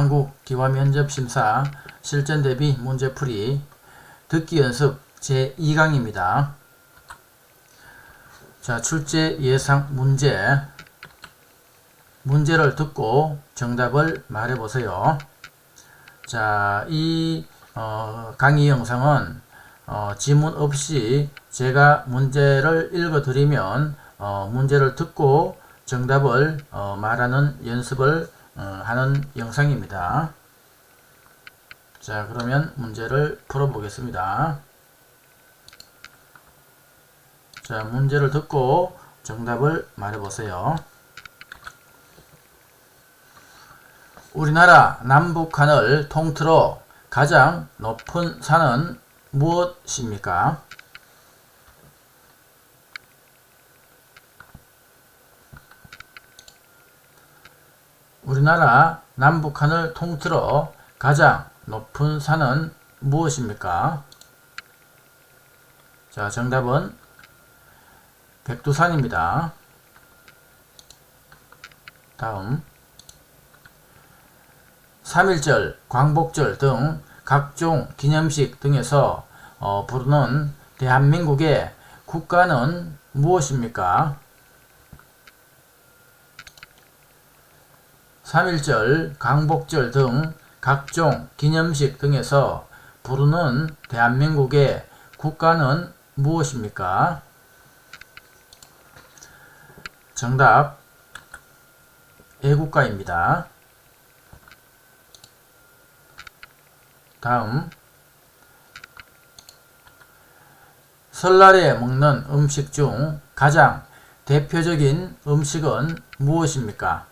한국기와면접 심사 실전 대비 문제풀이 듣기 연습 제2강입니다. 자, 출제 예상 문제. 문제를 듣고 정답을 말해 보세요. 자, 이 어, 강의 영상은 어, 지문 없이 제가 문제를 읽어 드리면 어, 문제를 듣고 정답을 어, 말하는 연습을 어, 하는 영상입니다. 자, 그러면 문제를 풀어 보겠습니다. 자, 문제를 듣고 정답을 말해 보세요. 우리나라 남북한을 통틀어 가장 높은 산은 무엇입니까? 우리나라 남북한을 통틀어 가장 높은 산은 무엇입니까? 자, 정답은 백두산입니다. 다음 3.1절, 광복절 등 각종 기념식 등에서 어, 부르는 대한민국의 국가는 무엇입니까? 3.1절, 광복절 등 각종 기념식 등에서 부르는 대한민국의 국가는 무엇입니까? 정답 애국가입니다. 다음 설날에 먹는 음식 중 가장 대표적인 음식은 무엇입니까?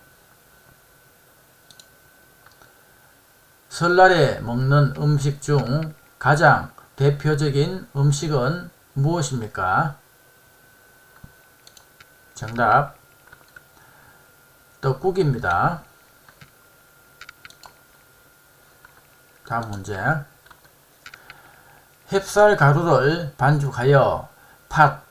설날에 먹는 음식 중 가장 대표적인 음식은 무엇입니까? 정답 떡국입니다. 다음 문제. 햅쌀 가루를 반죽하여 팥,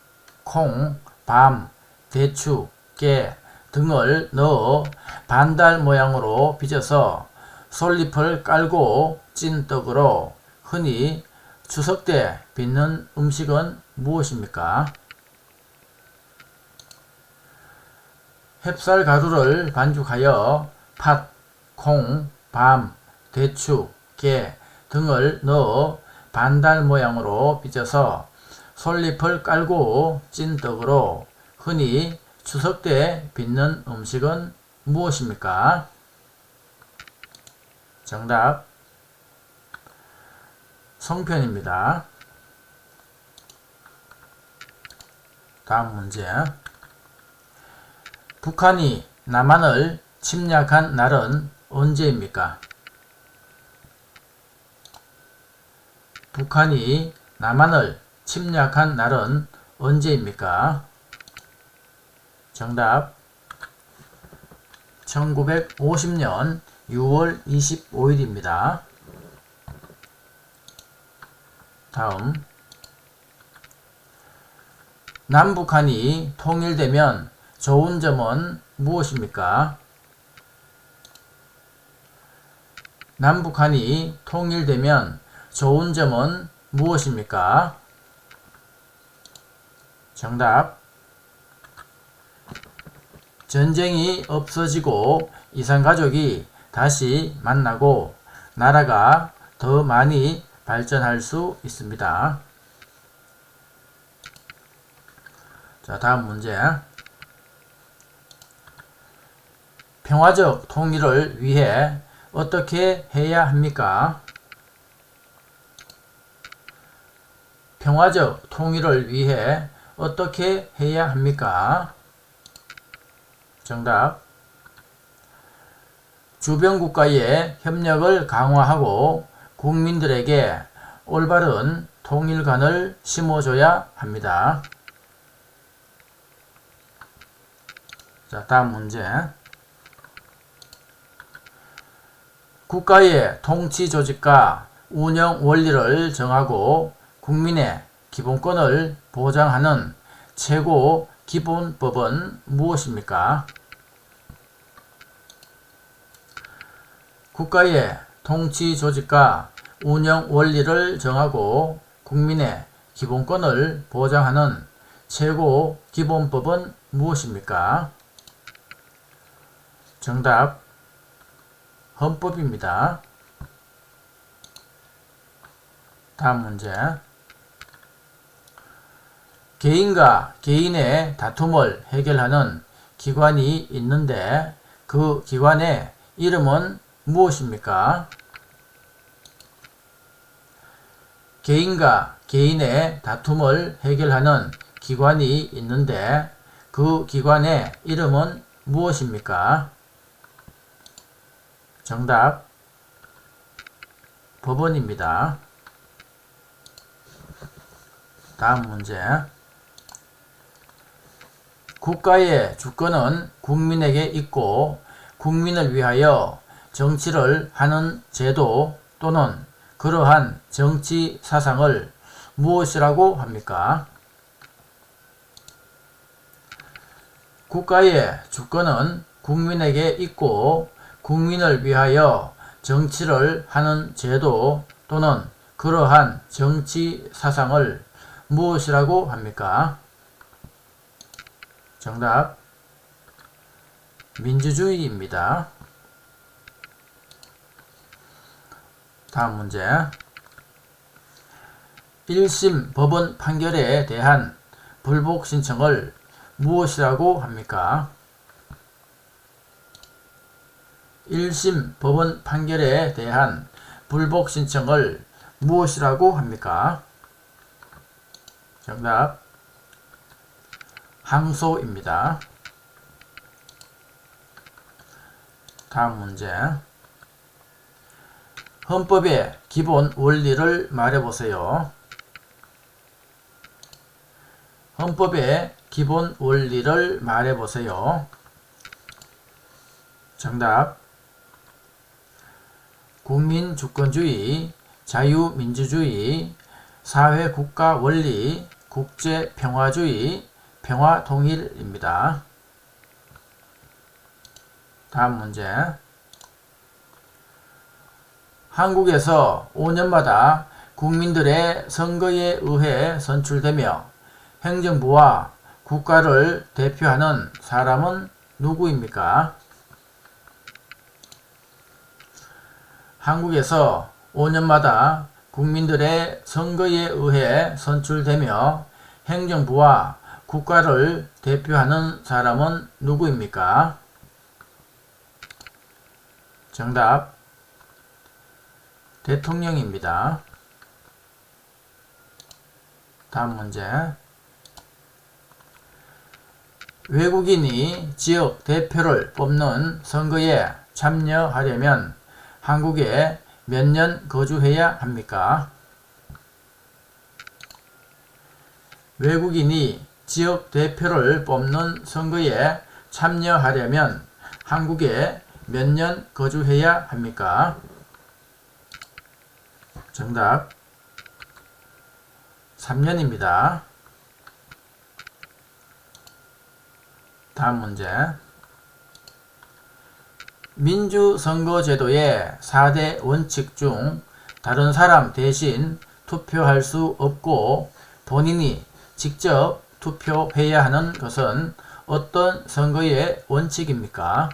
콩, 밤, 대추, 깨 등을 넣어 반달 모양으로 빚어서 솔잎을 깔고 찐 떡으로 흔히 추석 때 빚는 음식은 무엇입니까? 햅쌀 가루를 반죽하여 팥, 콩, 밤, 대추, 깨 등을 넣어 반달 모양으로 빚어서 솔잎을 깔고 찐 떡으로 흔히 추석 때 빚는 음식은 무엇입니까? 정답 송편입니다. 다음 문제 북한이 남한을 침략한 날은 언제입니까? 북한이 남한을 침략한 날은 언제입니까? 정답 1950년 6월 25일입니다. 다음 남북한이 통일되면 좋은 점은 무엇입니까? 남북한이 통일되면 좋은 점은 무엇입니까? 정답. 전쟁이 없어지고 이산가족이 다시 만나고 나라가 더 많이 발전할 수 있습니다. 자, 다음 문제. 평화적 통일을 위해 어떻게 해야 합니까? 평화적 통일을 위해 어떻게 해야 합니까? 정답. 주변 국가의 협력을 강화하고 국민들에게 올바른 통일관을 심어줘야 합니다. 자, 다음 문제. 국가의 통치 조직과 운영 원리를 정하고 국민의 기본권을 보장하는 최고 기본법은 무엇입니까? 국가의 통치 조직과 운영 원리를 정하고 국민의 기본권을 보장하는 최고 기본법은 무엇입니까? 정답 헌법입니다. 다음 문제 개인과 개인의 다툼을 해결하는 기관이 있는데 그 기관의 이름은 무엇입니까? 개인과 개인의 다툼을 해결하는 기관이 있는데 그 기관의 이름은 무엇입니까? 정답 법원입니다. 다음 문제 국가의 주권은 국민에게 있고 국민을 위하여 정치를 하는 제도 또는 그러한 정치 사상을 무엇이라고 합니까? 국가의 주권은 국민에게 있고 국민을 위하여 정치를 하는 제도 또는 그러한 정치 사상을 무엇이라고 합니까? 정답 민주주의입니다. 다음 문제 1심 법원 판결에 대한 불복 신청을 무엇이라고 합니까? 1심 법원 판결에 대한 불복 신청을 무엇이라고 합니까? 정답 항소입니다. 다음 문제 헌법의 기본 원리를 말해보세요. 헌법의 기본 원리를 말해보세요. 정답 국민주권주의, 자유민주주의, 사회국가 원리, 국제평화주의, 평화통일입니다. 다음 문제 한국에서 5년마다 국민들의 선거에 의해 선출되며 행정부와 국가를 대표하는 사람은 누구입니까? 한국에서 5년마다 국민들의 선거에 의해 선출되며 행정부와 국가를 대표하는 사람은 누구입니까? 정답 대통령입니다. 다음 문제 외국인이 지역 대표를 뽑는 선거에 참여하려면 한국에 몇 년 거주해야 합니까? 외국인이 지역 대표를 뽑는 선거에 참여하려면 한국에 몇 년 거주해야 합니까? 정답 3년입니다. 다음 문제 민주선거제도의 4대 원칙 중 다른 사람 대신 투표할 수 없고 본인이 직접 투표해야 하는 것은 어떤 선거의 원칙입니까?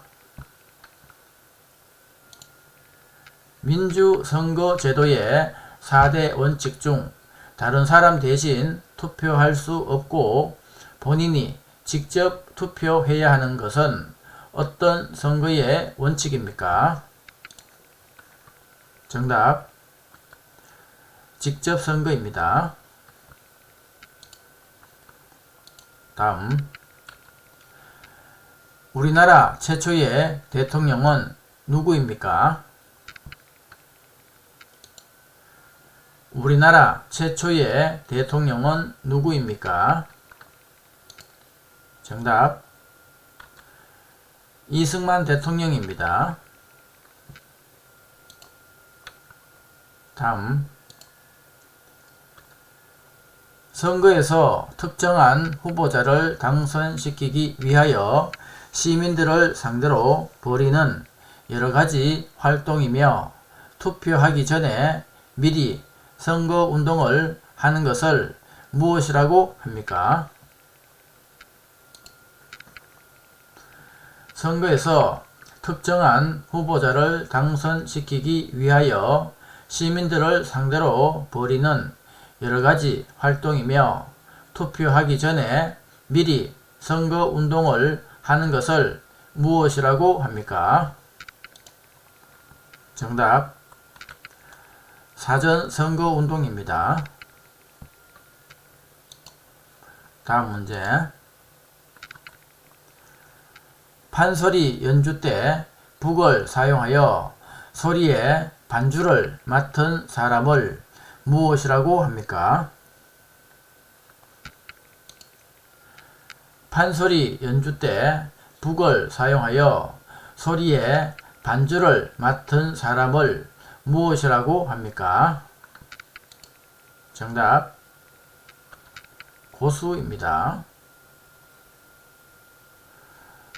민주선거제도의 4대 원칙 중 다른 사람 대신 투표할 수 없고 본인이 직접 투표해야 하는 것은 어떤 선거의 원칙입니까? 정답 직접 선거입니다. 다음 우리나라 최초의 대통령은 누구입니까? 우리나라 최초의 대통령은 누구입니까? 정답 이승만 대통령입니다. 다음 선거에서 특정한 후보자를 당선시키기 위하여 시민들을 상대로 벌이는 여러 가지 활동이며 투표하기 전에 미리 선거 운동을 하는 것을 무엇이라고 합니까? 선거에서 특정한 후보자를 당선시키기 위하여 시민들을 상대로 벌이는 여러 가지 활동이며 투표하기 전에 미리 선거 운동을 하는 것을 무엇이라고 합니까? 정답. 사전 선거 운동입니다. 다음 문제. 판소리 연주 때 북을 사용하여 소리의 반주를 맡은 사람을 무엇이라고 합니까? 판소리 연주 때 북을 사용하여 소리의 반주를 맡은 사람을 무엇이라고 합니까? 정답 고수입니다.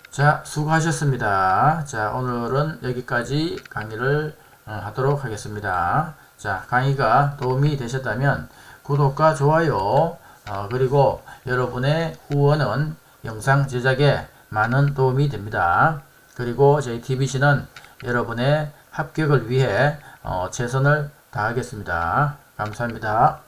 자, 수고하셨습니다. 자, 오늘은 여기까지 강의를 어, 하도록 하겠습니다. 자, 강의가 도움이 되셨다면 구독과 좋아요, 어, 그리고 여러분의 후원은 영상 제작에 많은 도움이 됩니다. 그리고 저희 TBC는 여러분의 합격을 위해 어, 최선을 다하겠습니다. 감사합니다.